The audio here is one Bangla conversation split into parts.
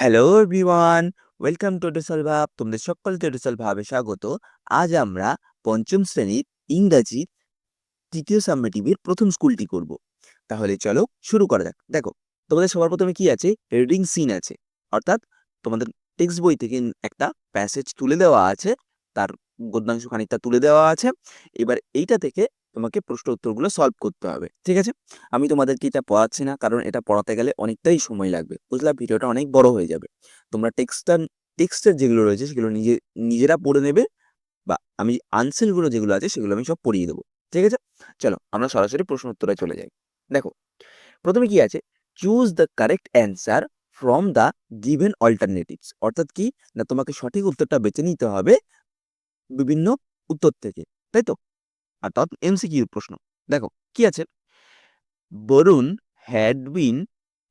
Hello everyone, welcome to total ভাব। তোমাদের সকলকে টোটাল ভাবে স্বাগত। আজ আমরা পঞ্চম শ্রেণির ইংরাজির তৃতীয় সাবমেটিভের প্রথম স্কুলটি করব। তাহলে চলো শুরু করা যাক। দেখো, তোমাদের সবার প্রথমে কি আছে? রিডিং সিন আছে। অর্থাৎ তোমাদের টেক্সট বই থেকে একটা প্যাসেজ তুলে দেওয়া আছে, তার গদ্যাংশ খানিকটা তুলে দেওয়া আছে। এবার এইটা থেকে তোমাকে প্রশ্ন উত্তরগুলো সলভ করতে হবে, ঠিক আছে? আমি তোমাদেরকে এটা পড়াচ্ছি না, কারণ এটা পড়াতে গেলে অনেকটাই সময় লাগবে। বুঝলা? ভিডিওটা অনেক বড় হয়ে যাবে। তোমরা টেক্সটটা টেক্সটের যেগুলো রয়েছে, সেগুলো নিজে, নিজেরা পড়ে নেবে বা আমি আনসেলগুলো যেগুলো আছে, সেগুলো আমি সব পড়িয়ে দেবো, ঠিক আছে? চলো, আমরা সরাসরি প্রশ্ন উত্তরে চলে যাই। দেখো, প্রথমে কি আছে? Choose the correct answer from the given alternatives অর্থাৎ কি? না, তোমাকে সঠিক উত্তরটা বেছে নিতে হবে বিভিন্ন উত্তর থেকে, তাই তো? অর্থাৎ এমসিকিউ প্রশ্ন। দেখো, কি আছে? Barun had been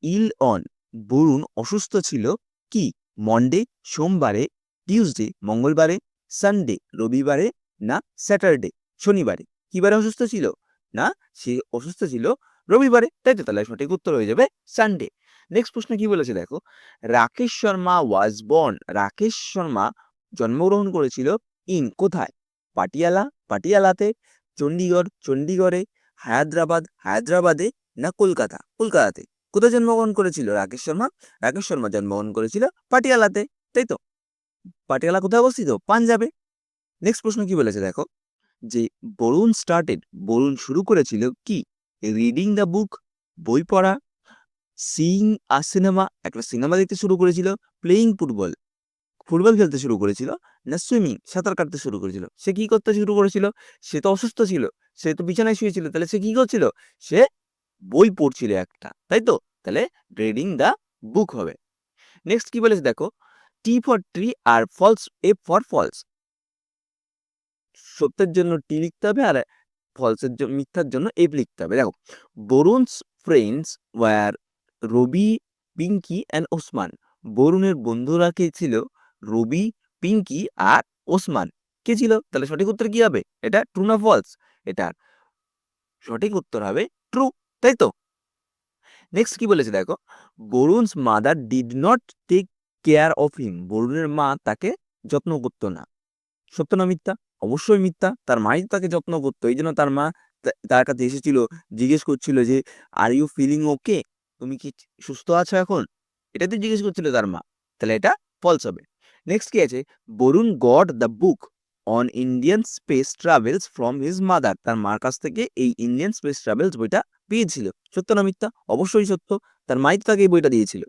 ill on Barun অসুস্থ ছিল কি? মন্ডে সোমবারে টিউসডে মঙ্গলবারে সানডে রবিবারে না স্যাটারডে শনিবারে? কিবারে অসুস্থ ছিল? না, সে অসুস্থ ছিল রবিবারে। তাই তো তাহলে সঠিক উত্তর হয়ে যাবে সানডে নেক্সট প্রশ্ন কি বলেছে দেখো? রাকেশ শর্মা ওয়াজ বর্ন রাকেশ শর্মা জন্মগ্রহণ করেছিল ইন কোথায়? পাটিয়ালা, পাটিয়ালাতে চণ্ডীগড় চণ্ডীগড়ে হায়দ্রাবাদ, হায়দ্রাবাদে না কলকাতা? কলকাতাতে। কোথায় জন্মগ্রহণ করেছিল? রাকেশ শর্মা? রাকেশ শর্মা জন্মগ্রহণ করেছিল পাটিয়ালাতে, তাই তো? পাটিয়ালা কোথায় অবস্থিত? পাঞ্জাবে। নেক্সট প্রশ্ন কি বলেছে দেখো? যে বরুণ স্টার্টেড বরুণ শুরু করেছিল কি? রিডিং দ্য বুক বই পড়া সিইং আ সিনেমা একটা সিনেমা দেখতে শুরু করেছিল প্লেয়িং ফুটবল ফুটবল খেলতে শুরু করেছিল, না সুইমিং, সাঁতার কাটতে শুরু করেছিল। সে কি করতে শুরু করেছিল? সে তো অসুস্থ ছিল, সে তো বিছানায় শুয়েছিল, তাহলে সে কি করছিল? সে বই পড়ছিল একটা, তাই তো? তাহলে রিডিং দ্য বুক হবে। নেক্সট কি বলেছে দেখো? টি ফর ট্রি আর ফলস এ ফর ফলস সত্যের জন্য টি লিখতে হবে আর ফলসের জন্য মিথ্যার জন্য এফ লিখতে হবে। দেখো, Barun's friends were Ravi Pinky and Osman বরুণের বন্ধুরা কে ছিল? রবি, পিঙ্কি আর ওসমান। কে ছিল? তাহলে সঠিক উত্তর কি হবে? এটা ট্রু না ফলস এটার সঠিক উত্তর হবে ট্রু তাই তো? নেক্সট কি বলেছে দেখো? Barun's mother did not take care of him বরুণের মা তাকে যত্ন করতো না। সত্য না মিথ্যা? অবশ্যই মিথ্যা। তার মাই তাকে যত্ন করতো। এই জন্য তার মা তার কাছে এসেছিল, জিজ্ঞেস করছিল যে আর ইউ ফিলিং ওকে তুমি কি সুস্থ আছো এখন? এটা তো জিজ্ঞেস করছিল তার মা। তাহলে এটা ফলস হবে। নেক্সট কি আছে? Barun got the book on Indian space travels from his mother তার মার কাছ থেকে এই ইন্ডিয়ান স্পেস ট্রাভেলস বইটা পেয়েছিল। সত্য না মিথ্যা? অবশ্যই সত্য। তার মাই তো তাকে এই বইটা দিয়েছিল।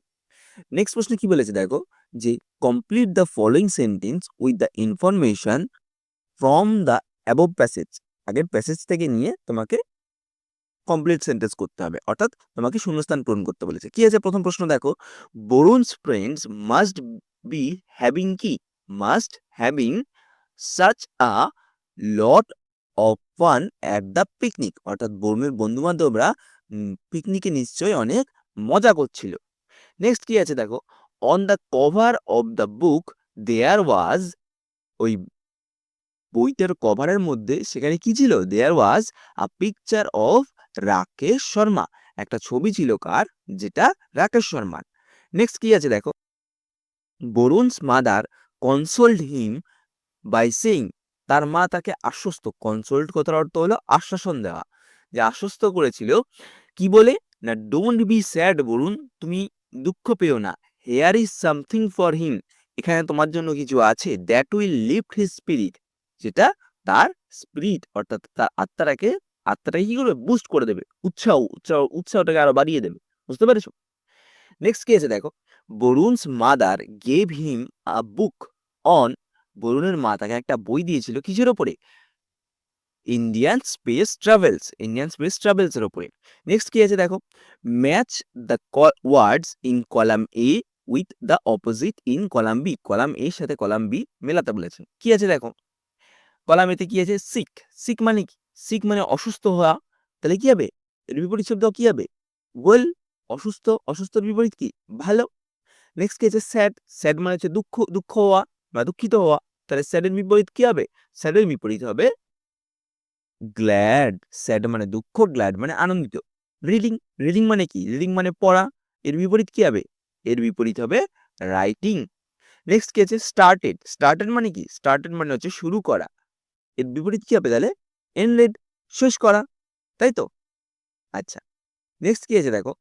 নেক্সট প্রশ্ন কি বলেছে দেখো? যে complete the following sentence with the information from the above passage আগের প্যাসেজ থেকে নিয়ে তোমাকে কমপ্লিট সেন্টেন্স করতে হবে। অর্থাৎ তোমাকে শূন্যস্থান পূরণ করতে বলেছে। কি আছে? প্রথম প্রশ্ন দেখো। Barun's friends must be having কি must having such a lot of fun at the picnic অর্থাৎ বরুণের বন্ধু বান্ধবরা পিকনিকে নিশ্চয়ই অনেক মজা করছিল। নেক্সট কি আছে দেখো? On the cover of the book there was ওই বইটার কভারের মধ্যে সেখানে কি ছিল? There was a picture of Rakesh Sharma একটা ছবি ছিল কার? যেটা রাকেশ শর্মার। নেক্সট কি আছে দেখো? Barun's mother consoled him by saying তার মা তাকে আশ্বস্ত। কনসোল্ড কথার অর্থ হলো আশ্বাসন দেওয়া। যে আশ্বস্ত করেছিল, কি বলে? না ডোন্ট বি স্যাড বরুণ তুমি দুঃখ পেও না। Here is something for him এখানে তোমার জন্য কিছু আছে। That will lift his spirit যেটা তার স্পিরিট অর্থাৎ তার আত্মাটাকে আত্মাটাকে কি করবে? বুস্ট করে দেবে। উৎসাহ উৎসাহ, উৎসাহটাকে আরও বাড়িয়ে দেবে। বুঝতে পেরেছ? নেক্সট কি আছে দেখো। Barun's mother gave him a book on বরুণের মা তাকে একটা বই দিয়েছিল কিসের ওপরে? Indian space travels, Indian space travels এর ওপরে। নেক্সট কি আছে দেখো? Match the words in column A with the opposite in column B column এর সাথে কলাম বি মেলাতে বলেছেন কি আছে দেখো? কলাম এতে কি আছে? সিক সিক মানে কি? সিক মানে অসুস্থ হওয়া। তাহলে কি হবে? এর বিপরীত শব্দ কি হবে? ওয়েল অসুস্থ, অসুস্থর বিপরীত কি? ভালো। নেক্সট কি আছে স্যাড স্যাড মানে হচ্ছে দুঃখ দুঃখ হওয়া বা দুঃখিত হওয়া, তাহলে স্যাডের বিপরীত কি হবে? স্যাডের বিপরীত হবে গ্ল্যাড স্যাড মানে দুঃখ গ্ল্যাড মানে আনন্দিত। রিডিং রিডিং মানে কি? রিডিং মানে পড়া, এর বিপরীত কি হবে? এর বিপরীত হবে রাইটিং নেক্সট কি আছে স্টার্টেড স্টার্টেড মানে কি? স্টার্টেড মানে হচ্ছে শুরু করা। এর বিপরীত কি হবে তাহলে? এন্ডেড শেষ করা, তাই তো? আচ্ছা নেক্সট কি আছে দেখো।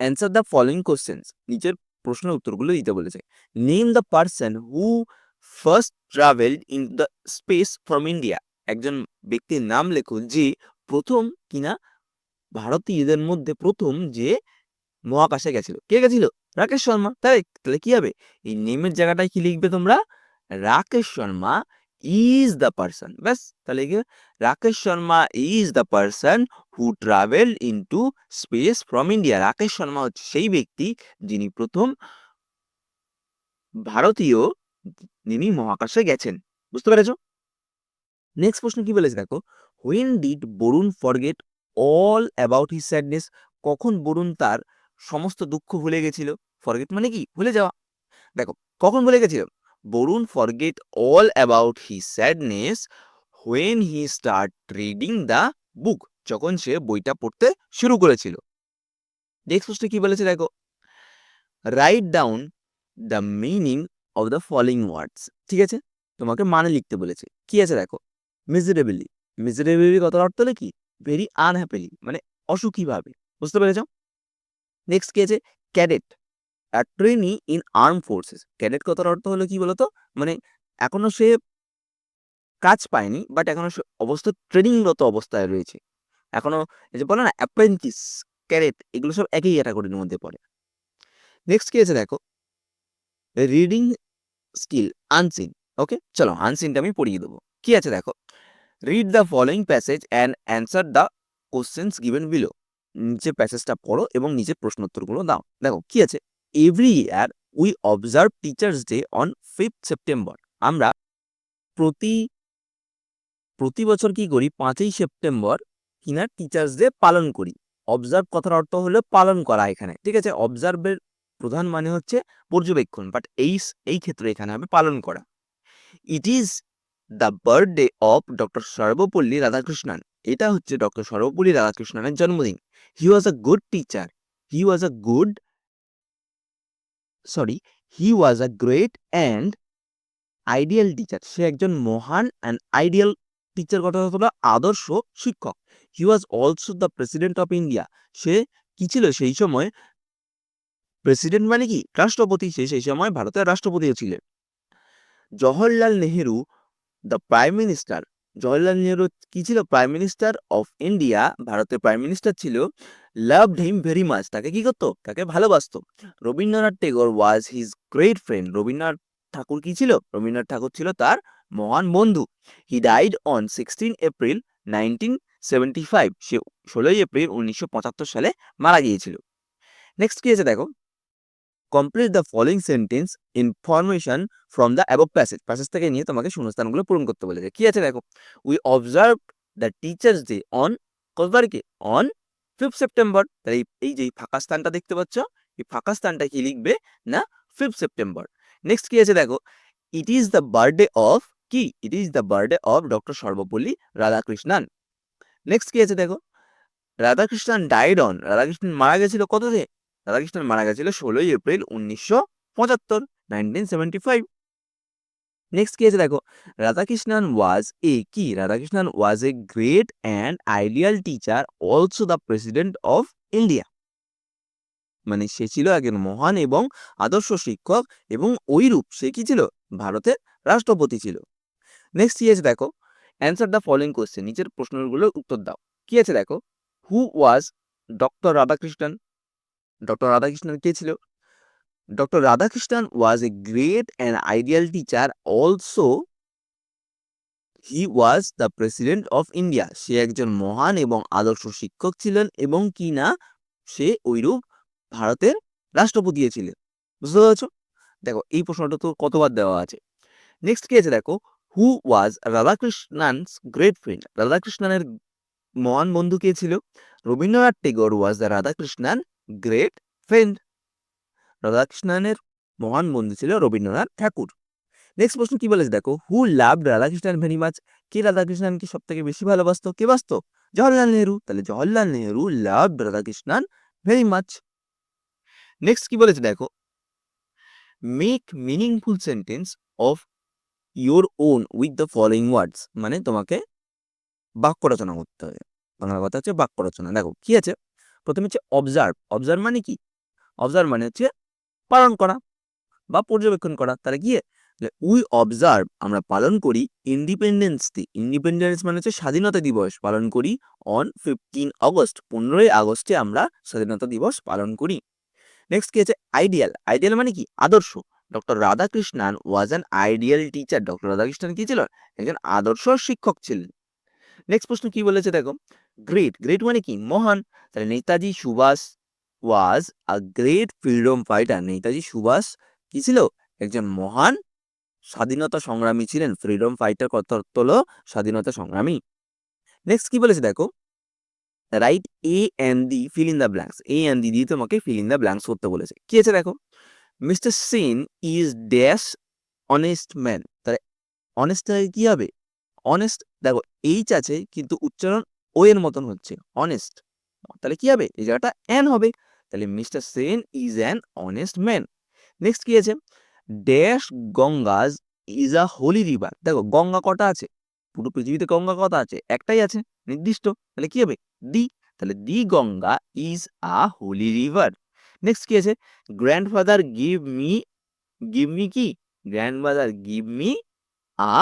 অ্যান্সার দ্য ফলোয়িং কোশ্চেন্স নিচের প্রশ্নের উত্তরগুলো দিতে বলেছে। Name the person who first travelled in the space from India একজন ব্যক্তির নাম লেখো যে প্রথম কিনা ভারতীয়দের মধ্যে প্রথম যে মহাকাশে গেছিল। কে গেছিল? রাকেশ শর্মা। তাই তাহলে কি হবে? এই নেমের জায়গাটায় কি লিখবে তোমরা? Rakesh Sharma is the person ব্যাস, তাহলে Rakesh Sharma is the person who travel into space from India Rakesh Sharma হচ্ছে সেই ব্যক্তি যিনি প্রথম ভারতীয় যিনি মহাকাশে গেছেন। বুঝতে পেরেছ? নেক্সট প্রশ্ন কি বলেছে দেখো? When did Barun forget all about his sadness কখন বরুণ তার সমস্ত দুঃখ ভুলে গেছিল? ফরগেট মানে কি? ভুলে যাওয়া। দেখো, কখন ভুলে গেছিল? Barun forget all about his sadness when he start reading the book যখন সে বইটা পড়তে শুরু করেছিল। নেক্সট কি বলেছে দেখো? Write down the meaning of the following words ঠিক আছে? তোমাকে মানে লিখতে বলেছে। কি আছে দেখো? মিজারেবলি মিজারেবলি কথার অর্থ হলো কি? ভেরি আনহ্যাপিলি মানে অসুখীভাবে। বুঝতে পেরেছ? নেক্সট কি আছে? Cadet trainee in arm forces cadet কথার অর্থ হলো কি বলতো? মানে এখনও সে কাজ পায়নি বাট এখনও সে অবস্থা ট্রেনিংরত অবস্থায় রয়েছে। এখনও এই যে বলে না অ্যাপ্রেন্টিস ক্যারেট এগুলো সব একই ক্যাটাগরির মধ্যে পড়ে। নেক্সট কি আছে দেখো? রিডিং স্কিল আনসিন ওকে চলো আনসিনটা আমি পড়িয়ে দেবো। কি আছে দেখো? Read the following passage and answer the questions given below নিচে প্যাসেজটা পড়ো এবং নিচে প্রশ্নোত্তরগুলো দাও। দেখো, কি আছে? Every year we observe teachers day on fifth September আমরা প্রতি প্রতি বছর কি করি? পাঁচই সেপ্টেম্বর কিনা টিচার্স ডে পালন করি। অবজার্ভ কথার অর্থ হলো পালন করা এখানে, ঠিক আছে? অবজার্ভের প্রধান মানে হচ্ছে পর্যবেক্ষণ বাট এই এই ক্ষেত্রে এখানে হবে পালন করা। It is the birthday of doctor Sarvepalli Radhakrishnan. এটা হচ্ছে ডক্টর সর্বপল্লী রাধাকৃষ্ণনের জন্মদিন। He was a good teacher he was a good sorry he was a great and ideal teacher সে একজন মহান অ্যান্ড আইডিয়াল টিচার কথা হলো আদর্শ শিক্ষক। He was also the president of India সে কি ছিল? সেই সময় প্রেসিডেন্ট মানে কি? রাষ্ট্রপতি। সে সেই সময় ভারতের রাষ্ট্রপতিও ছিলেন। Jawaharlal Nehru the prime minister Jawaharlal Nehru কি ছিল? প্রাইম মিনিস্টার অফ ইন্ডিয়া ভারতের প্রাইম মিনিস্টার ছিল। লাভড হিম ভেরি মাচ তাকে কি করতো? তাকে ভালোবাসতো। Rabindranath Tagore was his great friend Rabindranath Thakur কি ছিল? রবীন্দ্রনাথ ঠাকুর ছিল তার মহান বন্ধু। He died on sixteen April nineteen seventy five, সে ষোলোই এপ্রিল উনিশশো পঁচাত্তর সালে মারা গিয়েছিল। নেক্সট কি আছে দেখো? Complete the following sentence information from the above passage passage থেকে নিয়ে তোমাকে শূন্যস্থানগুলো পূরণ করতে বলেছে কি আছে দেখো? We observe the teachers day on কত তারিখে অন ফিফথ সেপ্টেম্বর তাহলে এই- যে ফাঁকা স্থানটা দেখতে পাচ্ছ, এই ফাঁকা স্থানটা কি লিখবে? না ফিফথ সেপ্টেম্বর নেক্সট কি আছে দেখো? It is the birthday of কি? It is the birthday of doctor Sarvepalli Radhakrishnan next কি আছে দেখো? রাধাকৃষ্ণন ডাইড অন রাধাকৃষ্ণন মারা গেছিল কততে রাধাকৃষ্ণন মারা গেছিল ষোলোই এপ্রিল উনিশশো পঁচাত্তর নাইনটিন সেভেন্টি ফাইভ নেক্সট কি আছে দেখো? রাধাকৃষ্ণন ওয়াজ এ কি Radhakrishnan was a great and ideal teacher also the president of India মানে সে ছিল একজন মহান এবং আদর্শ শিক্ষক এবং ওইরূপ সে কি ছিল? ভারতের রাষ্ট্রপতি ছিল। নেক্সট কি আছে দেখো? অ্যান্সার দ্য ফলোয়িং কোশ্চেন নিচের প্রশ্নগুলোর উত্তর দাও। কি আছে দেখো? Who was doctor Radhakrishnan doctor Radhakrishnan কে ছিল? Doctor Radhakrishnan was a great and ideal teacher also he was the president of India সে একজন মহান এবং আদর্শ শিক্ষক ছিলেন এবং কি না, সে ওইরূপ ভারতের রাষ্ট্রপতি ছিলেন। বুঝতে পারছ? দেখো, এই প্রশ্নটা তো কতবার দেওয়া আছে। নেক্সট কি আছে দেখো? হু ওয়াজ রাধাকৃষ্ণানস গ্রেট ফ্রেন্ড রাধাকৃষ্ণানের মহান বন্ধু কে ছিল? Rabindranath Tagore was the Radhakrishnan great friend রাধাকৃষ্ণানের মহান বন্ধু ছিল রবীন্দ্রনাথ ঠাকুর। নেক্সট প্রশ্ন কি বলেছে? দেখো who love Radhakrishnan very much কে রাধাকৃষ্ণনকে সব থেকে বেশি ভালোবাসতো? কে বাসতো? জওয়াহরলাল নেহরু। তাহলে Jawaharlal Nehru love Radhakrishnan very much next কি বলেছে? দেখো make meaningful sentence of your own with the following words মানে তোমাকে বাক্য রচনা করতে হবে। বাংলা কথা হচ্ছে বাক্য রচনা। দেখো, কি আছে? প্রথমে হচ্ছে অবজার্ভ অবজার্ভ মানে কি? অবজার্ভ মানে হচ্ছে পালন করা বা পর্যবেক্ষণ করা। তাহলে কি? উই অবজার্ভ আমরা পালন করি ইন্ডিপেন্ডেন্স ডে ইন্ডিপেন্ডেন্স মানে হচ্ছে স্বাধীনতা দিবস পালন করি অন ফিফটিন আগস্ট। পনেরোই আগস্টে আমরা স্বাধীনতা দিবস পালন করি। নেক্সট কি আছে? আইডিয়াল আইডিয়াল মানে কি? আদর্শ। Doctor Radhakrishnan was an ideal teacher doctor Radhakrishnan কি ছিল একজন আদর্শ শিক্ষক ছিলেন। নেক্সট প্রশ্ন কি বলেছে দেখো? গ্রেট গ্রেট মানে কি? মহান। তাহলে Netaji Subhash was a great freedom fighter Netaji Subhash কি ছিল? একজন মহান স্বাধীনতা সংগ্রামী ছিলেন। ফ্রিডম ফাইটার কত হলো? স্বাধীনতা সংগ্রামী। নেক্সট কি বলেছে দেখো? Write a an the fill in the blanks a an the দিয়ে তোমাকে ফিল ইন দ্য ব্ল্যাঙ্কস করতে বলেছে। কি আছে দেখো? Mr Sen is dash honest man তাহলে অনেস্ট কি হবে? অনেস্ট দেখো এইচ আছে, কিন্তু উচ্চারণ ও এর মতন হচ্ছে। অনেস্ট তাহলে কি হবে? এই জায়গাটা অ্যান হবে। তাহলে Mr Sen is an honest man next কি আছে? Dash Ganges is a holy river দেখো, গঙ্গা কটা আছে? পুরো পৃথিবীতে গঙ্গা কটা আছে? একটাই আছে, নির্দিষ্ট। তাহলে কি হবে? দি তাহলে the Ganga is a holy river next কি আছে? Grandfather give me give me কি? Grandfather give me a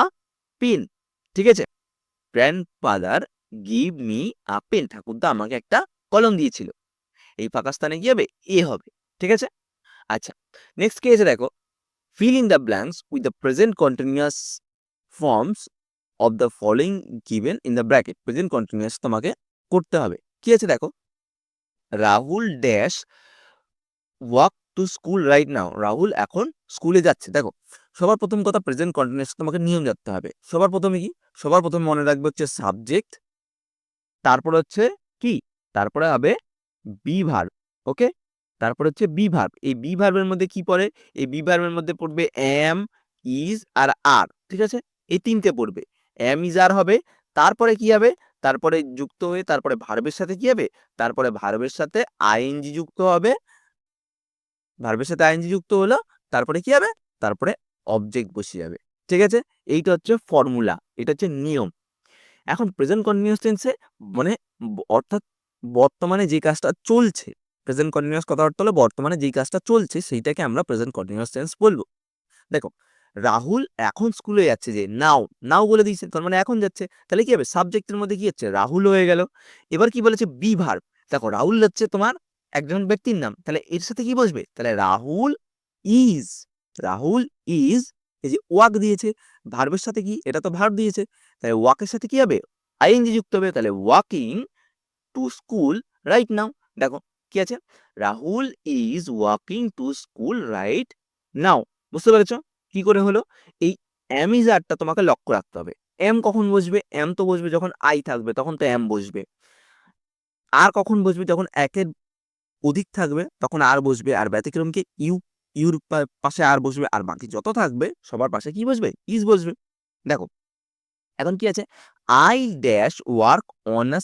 pen ঠিক আছে? Grandfather give me a pen ঠাকুরদা আমাকে একটা কলম দিয়েছিল। এই ফাঁকা স্থানে কি হবে? এ হবে। ঠিক আছে? আচ্ছা নেক্সট কি আছে দেখো? Fill in the blanks with the present continuous forms of the following given in the bracket. Present continuous তোমাকে করতে হবে। কি আছে দেখো? Rahul dash walk to school right now Rahul এখন স্কুলে যাচ্ছে। দেখো, সবার প্রথম কথা প্রেজেন্ট কন্টিনিউয়াস তোমাকে নিয়ম জানতে হবে। সবার প্রথমে কি? সবার প্রথমে মনে রাখবে হচ্ছে সাবজেক্ট তারপর হচ্ছে কি? তারপরে হবে বি ভার্ব ওকে তারপর হচ্ছে বি ভার্ব এই বি ভার্বের মধ্যে কি পড়ে? এই বি ভার্বের মধ্যে পড়বে এম ইজ আর আর ঠিক আছে? এই তিনটে পড়বে। এম ইজ আর হবে, তারপরে কি হবে? তারপরে যুক্ত হয়ে তারপরে ভার্বের সাথে কি হবে? তারপরে ভার্বের সাথে আইএনজি যুক্ত হবে ভার্বের সাথে আইএনজি যুক্ত হলো, তারপরে কি হবে? তারপরে অবজেক্ট বসে যাবে। ঠিক আছে? এইটা হচ্ছে ফর্মুলা এটা হচ্ছে নিয়ম। এখন প্রেজেন্ট কন্টিনিউয়াস টেন্সে মানে অর্থাৎ বর্তমানে যে কাজটা চলছে প্রেজেন্ট কন্টিনিউয়াস কথা অর্থ হলো বর্তমানে যেই কাজটা চলছে, সেইটাকে আমরা প্রেজেন্ট কন্টিনিউয়াস টেন্স বলব। দেখো, রাহুল এখন স্কুলে যাচ্ছে যে নাও নাও বলে দিয়েছে, তার মানে এখন যাচ্ছে। তাহলে কি হবে? সাবজেক্টের মধ্যে কি হচ্ছে? রাহুল হয়ে গেল। এবার কি বলেছে? বি ভার্ব দেখো, রাহুল হচ্ছে তোমার একজন ব্যক্তির নাম, তাহলে এর সাথে কি বসবে? তাহলে রাহুল ইজ রাহুল ইজ, এই যে ওয়াক দিয়েছে, ভার্বের সাথে কি? এটা তো ভার্ব দিয়েছে, তাহলে ওয়াকের সাথে কি হবে? আইএনজি যুক্ত হবে, তাহলে walking to school right now. দেখো কি আছে? Rahul is walking to school right now. বুঝতে পেরেছ? কি করে হলো? এই আরটা তোমাকে লক্ষ্য রাখতে হবে। এম কখন বসবে? এম তো বসবে যখন আই থাকবে, তখন তো এম বসবে। আর কখন বসবে? যখন একের অধিক থাকবে, তখন আর বসবে, আর ব্যতিক্রম কি ইউ, ইউর পাশে আর বসবে, আর বাকি যত থাকবে, সবার পাশে কি বসবে? ইজ বসবে। দেখো, এখন কি আছে? I dash work on a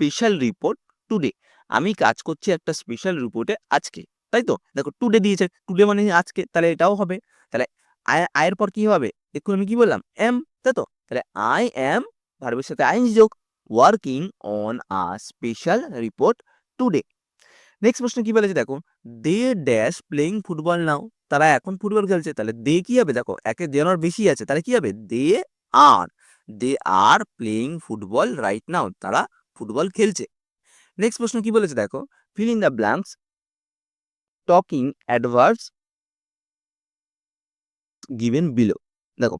special report today আমি কাজ করছি একটা স্পেশাল রিপোর্টে আজকে, তাই তো? দেখো টুডে দিয়েছে টুডে মানে আজকে, তাহলে এটাও হবে। তাহলে আয় আয়ের পর কি হবে? একটু আমি কি বললাম এম তাই তো? তাহলে আই এম ভার্বের সাথে আইন যোগ working on a special report today next প্রশ্ন কি বলেছে? দেখো, they dash playing football now তারা এখন ফুটবল খেলছে, তাহলে দে কি হবে? দেখো, একে দেওয়ার বেশি আছে, তাহলে কি হবে? They are. They are playing football right now তারা ফুটবল খেলছে। নেক্সট প্রশ্ন কি বলেছে? দেখো fill in the blanks talking adverbs given below দেখো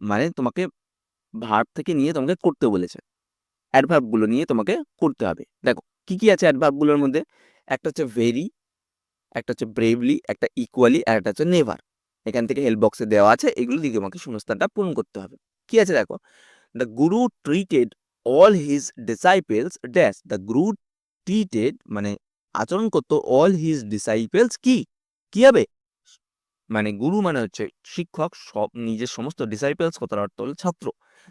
মানে তোমাকে ভার্ব থেকে নিয়ে তোমাকে করতে বলেছে। অ্যাডভার্বগুলো নিয়ে তোমাকে করতে হবে। দেখো কি কি আছে অ্যাডভার্বগুলোর মধ্যে? একটা হচ্ছে ভেরি একটা হচ্ছে ব্রেভলি একটা ইকুয়ালি আর একটা হচ্ছে নেভার এখান থেকে হেল্প বক্সে দেওয়া আছে, এগুলো দিকে আমাকে শূন্যস্থানটা পূরণ করতে হবে। কি আছে দেখো? The guru treated all his disciples dash the guru treated মানে আচরণ করতো অল হিজ ডিসাইপেলস কি? কি হবে? মানে গুরু মানে হচ্ছে শিক্ষক, সব নিজের সমস্ত ডিসাইপেলস কথার অর্থ হলো ছাত্র।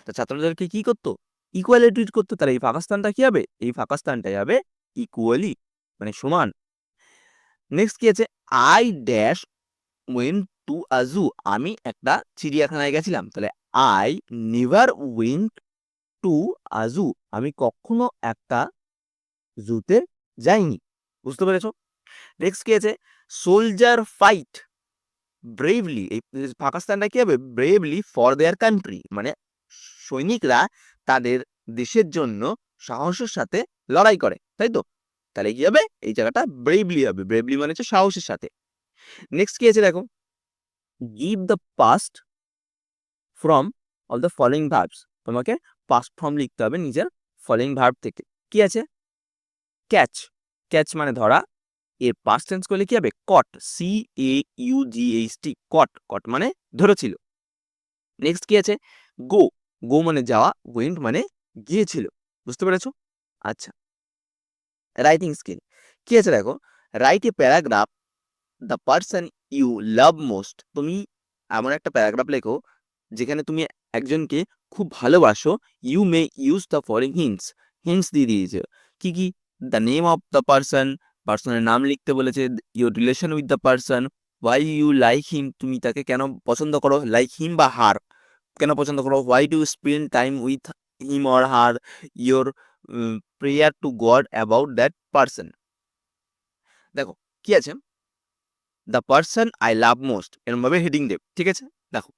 তা ছাত্রদেরকে কি করতো? ইকুয়ালি ট্রিট করতো, তাহলে এই ফাঁকা স্থানটা কি হবে? এই ফাঁকা স্থানটাই হবে ইকুয়ালি মানে সমান। নেক্সট কি আছে? আই ড্যাশ ওয়েন টু আজু আমি একটা চিড়িয়াখানায় গেছিলাম। তাহলে আই নেভার ওয়েন্ট টু আজু আমি কখনো একটা জুতে যাইনি। বুঝতে পেরেছ? নেক্সট কি আছে? সোলজার ফাইট ব্রেভলি এই ফাঁকা স্থানটা কি হবে? ব্রেভলি ফর দেয়ার কান্ট্রি মানে সৈনিকরা তাদের দেশের জন্য সাহসের সাথে লড়াই করে, তাই তো? তাহলে কি হবে? এই জায়গাটা ব্রেভলি হবে। ব্রেভলি মানে হচ্ছে সাহসের সাথে। নেক্সট কি আছে দেখো? Give the past from all the following verbs তোমাকে পাস্ট ফর্ম লিখতে হবে নিজের ফলোইং ভার্ব থেকে। কি আছে? ক্যাচ ক্যাচ মানে ধরা। এর পাস্ট টেন্স করলে কি হবে? Caught C A U G H T caught caught মানে ধরেছিল। নেক্সট কি আছে? গো গো মানে যাওয়া ওয়েন্ট মানে গিয়েছিল, বুঝতে পেরেছ? আচ্ছা। রাইটিং স্কিল কি আছে দেখো? Write a paragraph the person you love most তুমি এমন একটা প্যারাগ্রাফ লেখো, যেখানে তুমি একজনকে খুব ভালোবাসো you may use the following hints hints দিয়ে দিয়েছে। কি কি? The name of the person পার্সনের নাম লিখতে বলেছে your relation with the person why you like him তুমি তাকে কেন পছন্দ করো লাইক হিম বা হার কেন পছন্দ করো? Why do spend time with him or her your prayer to God about that person দেখো, কি আছে? The person I love most এরমভাবে হেডিং দেব, ঠিক আছে? দেখো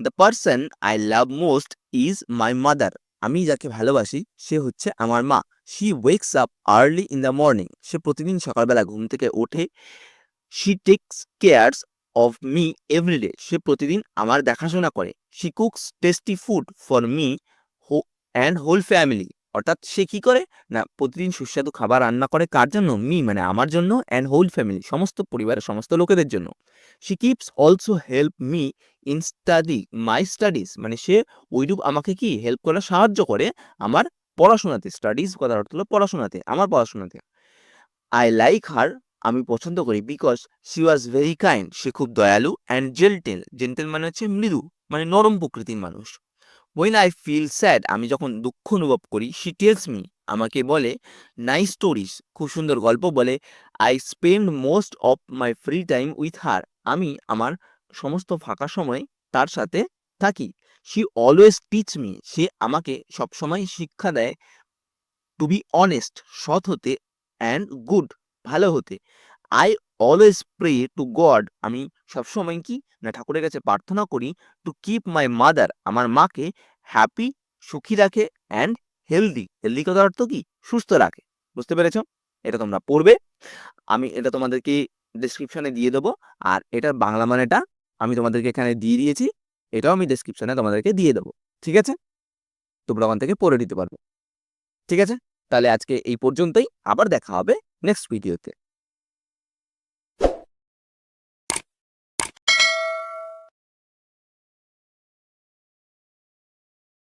the person I love most is my mother আমি যাকে ভালোবাসি, সে হচ্ছে আমার মা। She wakes up early in the morning সে প্রতিদিন সকালবেলা ঘুম থেকে ওঠে। She takes cares of me every day সে প্রতিদিন আমার দেখাশোনা করে। She cooks tasty food for me হো অ্যান্ড হোল ফ্যামিলি অর্থাৎ সে কি করে? না, প্রতিদিন সুস্বাদু খাবার রান্না করে কার জন্য? মি মানে আমার জন্য অ্যান্ড হোল ফ্যামিলি সমস্ত পরিবারের, সমস্ত লোকেদের জন্য। She keeps also help me in study my studies মানে সে ওইরূপ আমাকে কি? হেল্প করে, সাহায্য করে আমার পড়াশোনাতে। স্টাডিজ কথার অর্থ হলো পড়াশোনাতে, আমার পড়াশোনাতে। আই লাইক হার আমি পছন্দ করি because she was very kind সে খুব দয়ালু অ্যান্ড জেন্টেল জেন্টেল মানে হচ্ছে মৃদু মানে নরম প্রকৃতির মানুষ। ওয়েন আই ফিল স্যাড আমি যখন দুঃখ অনুভব করি শি টেলস মি আমাকে বলে নাইস স্টোরিজ খুব সুন্দর গল্প বলে I spend most of my free time with her আমি আমার সমস্ত ফাঁকা সময় তার সাথে থাকি। শি অলওয়েজ টিচ মি সে আমাকে সবসময় শিক্ষা দেয় টু বি অনেস্ট সৎ হতে অ্যান্ড গুড ভালো হতে। I always pray to God আমি সবসময় কি? না, ঠাকুরের কাছে প্রার্থনা করি টু কিপ মাই মাদার আমার মাকে হ্যাপি সুখী রাখে অ্যান্ড হেলদি হেলদি কথার অর্থ কি? সুস্থ রাখে। বুঝতে পেরেছ? এটা তোমরা পড়বে। আমি এটা তোমাদেরকে ডেসক্রিপশনে দিয়ে দেবো। আর এটার বাংলা মানেটা আমি তোমাদেরকে এখানে দিয়ে দিয়েছি। এটাও আমি ডেসক্রিপশনে তোমাদেরকে দিয়ে দেবো। ঠিক আছে? তোমরা ওখান থেকে পড়ে নিতে পারবে। ঠিক আছে? তাহলে আজকে এই পর্যন্তই আবার দেখা হবে নেক্সট ভিডিওতে